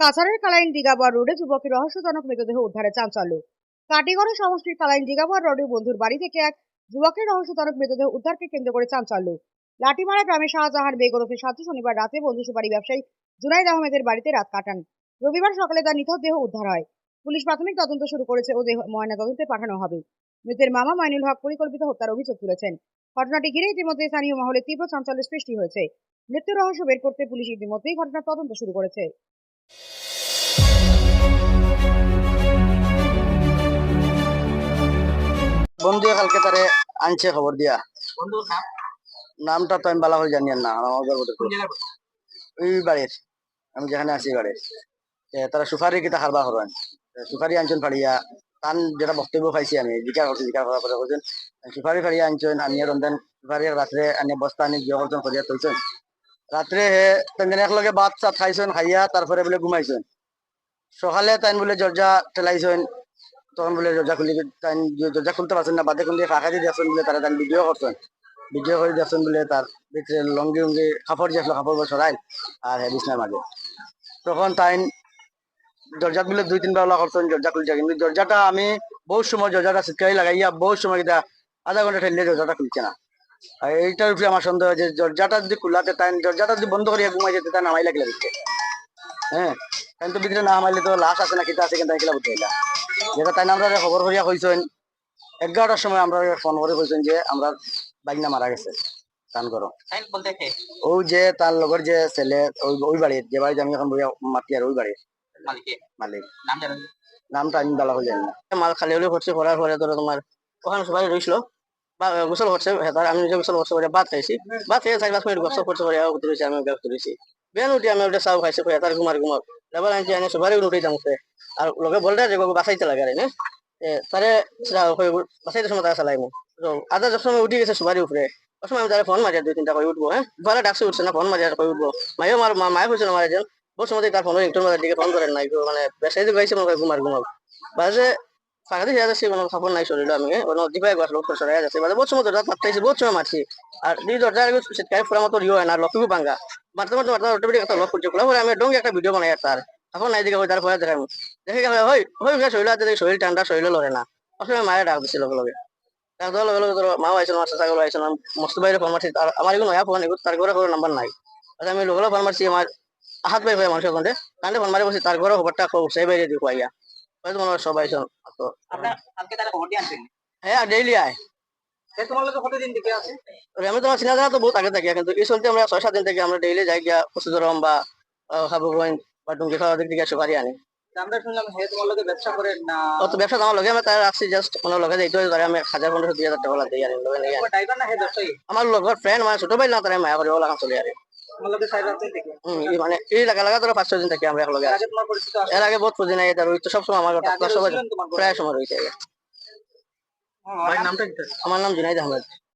কাছাড়ের কালাইন দিঘাবর রোডে যুবকের রহস্যজনক মৃতদেহ উদ্ধারে চাঞ্চল্য। কাটিগড় সমষ্টির কালাইন দিঘাবর রোডে বন্ধুর বাড়ি থেকে এক যুবকের রহস্যজনক মৃতদেহ উদ্ধারকে কেন্দ্র করে চাঞ্চল্য। লাঠিমারা গ্রামে শাহজাহান বেগ ওরফে সাথী শনিবার রাতে বন্ধু সুপারি ব্যবসায়ী জুনাইদ আহমেদের বাড়িতে রাত কাটান। রবিবার সকালে তার নিথর দেহ উদ্ধার হয়। পুলিশ প্রাথমিক তদন্ত শুরু করেছে ও দেহ ময়না তদন্তে পাঠানো হবে। মৃতের মামা মাইনুল হক পরিকল্পিত হত্যার অভিযোগ তুলেছেন। ঘটনাটি ঘিরে ইতিমধ্যে স্থানীয় মহলে তীব্র চাঞ্চল্যের সৃষ্টি হয়েছে। মৃত্যু রহস্য বের করতে পুলিশ ইতিমধ্যেই ঘটনার তদন্ত শুরু করেছে। বন্ধু কালকে তারে আনছে খবর দিয়া। বন্ধুর নাম? নামটা তো আমি বালা হয়ে জানি না আমার? ওই বাড়ির আমি যেখানে আছি বাড়ির তারা সুপারি কিতা হারবা করেন সুপারি আনছেন ফাড়িয়া তান যেটা বক্তব্য পাইছি আমি জিকার করছি জিকার করার পরে বলছেন সুপারি ফাড়িয়া আনছেন আনিয়ে রন্ধন সুপারি রাত্রে আনিয়ে বস্তা আনি গৃহ করছেন করিয়া তৈছেন রাত্রে হে তেমন একলগে ভাত চাত খাইছেন খাইয়া তারপরে বলে ঘুমাইছেন সকালে তাইন বলে দরজা ঠেলাইছেন তখন বলে দরজা খুলি তাইন দরজা খুলতে পারছেন না বাদে খুলি ফাঁকা দিয়ে দিয়েছেন বলে তারা তাইন ভিডিও করছেন ভিডিও করে দিয়েছেন বলে তার ভিতরে লঙ্গি উঙ্গি কাপড় যে আসলো কাপড় সরাইল আর হে বিছনার মাঝে তখন তাইন দরজা বলে দুই তিনবার ওলা করছেন দরজা খুলছে কিন্তু দরজাটা আমি বহুত সময় দরজাটা সিটকাই লাগাইয়া বহুত সময় আধা ঘণ্টা ঠেললে দরজাটা খুলছে না। এইটার উপরে আমার সন্দেহ যে দরজাটা যদি খোলাতে তাই দরজাটা যদি বন্ধ করিয়া ঘুমাই যেতে তাই নামাই লাগলে দিচ্ছে হ্যাঁ? তাই তো ভিতরে না নামাইলে তো লাশ আছে না কিতা আছে কিন্তু এগুলা বুঝতে যেটা তাই আমরা খবর করিয়া কইছেন এগারোটার সময় আমরা ফোন করে কইছেন যে আমরা বাইকনা মারা গেছে। টান করো ও যে তার লগর যে ছেলে ওই ওই বাড়ির যে বাড়িতে আমি এখন বইয়া মাতি আর ওই বাড়ির। মালিক? নামটা আমি বালা হয়ে জানি না। মাল খালি হলে করছে করার পরে ধরো তোমার ওখানে সবাই রইছিল গোসল করছে হেতার আমি নিজে গোসল করছে করে ভাত খাইছি। ভাত খেয়ে চার পাঁচ মিনিট গোসল করছে করে উঠে রয়েছে আমি ব্যস্ত রয়েছি বেন উঠি আমি ওটা চাও খাইছে হেতার ঘুমার ঘুমার এবার আনছি আনি সবারই উঠে যাম আর লোকে বলতে যে বাঁচাইতে লাগে আর এনে তারে বাঁচাইতে সময় তারা চালাইমু তো আধা যখন সময় উঠি গেছে সবারই উপরে। সময় আমি তারা ফোন মারি দুই, তিনটা করে উঠবো হ্যাঁ? ভালো ডাকছে, উঠছে না ফোন মারি আর করে উঠবো। মাইও মার, মা- মায়ে হয়েছিল মারা যেন বহু সময় তার ফোন মাঝে দিকে ফোন করেন কেউ মানে বেসাইতে গাইছে মনে ঘুমার ঘুমাব বাজে ফাঁকাতে আমি। ওনো দিপাই গাছ লোক বহুত সময় বহুত সময় মারছি আর দুই দরজা সেটাই পুরা মতো আমি ডঙ্গে ভিডিও বানাই তার এখন নাই দিকে তার পরে দেখাই দেখে গেলে হই হই শরীর লগে লগে লগে। লগে ধরো মা আইছিল আমার চাচা গুলো আইছিল মস্ত বাইরে ফোন মারছি আমার এগুলো নয়া ফোন এগুলো তার ঘরে কোনো নাই। আমি লগে ফোন মারছি আমার হাত ভাই মানুষের কাছে কান্দে ফোন মারি বসি তার ঘরে খবরটা উঠছে বাইরে দিয়ে আইয়া হয়তো মনে সবাই আনছেন হ্যাঁ ডেইলি আয়। সে তোমার লোক কতদিন থেকে আছে আর আমি তোমার চিনা জানা তো বহুত আগে থাকি কিন্তু এই চলতে আমরা ছয় সাত দিন থেকে আমরা ডেইলি যাই গিয়া কুচুদরম বা হাবুগঞ্জ বা ডুঙ্গি খাওয়া দিক থেকে সুপারি আনি। আমরা ব্যবসা লগে আমি তার আসছি জাস্ট লগে যাইতে হয় তারে আমি হাজার পনেরোশো দুই হাজার টাকা লগে আমার লগর ফ্রেন্ড মানে ছোট ভাই না তারা মায়া করে ওলা চলে আরে মানে এই লাগা লাগা ধরো পাঁচ ছয় দিন থাকি আমরা একলগে এর আগে তোমার পরিচিত আছে। এর আগে বহুত পুজি নাই এটা রোহিত তো সবসময় আমার কথা সবাই? প্রায় সময় রয়েছে আমার নাম জুনাইদ আহমেদ।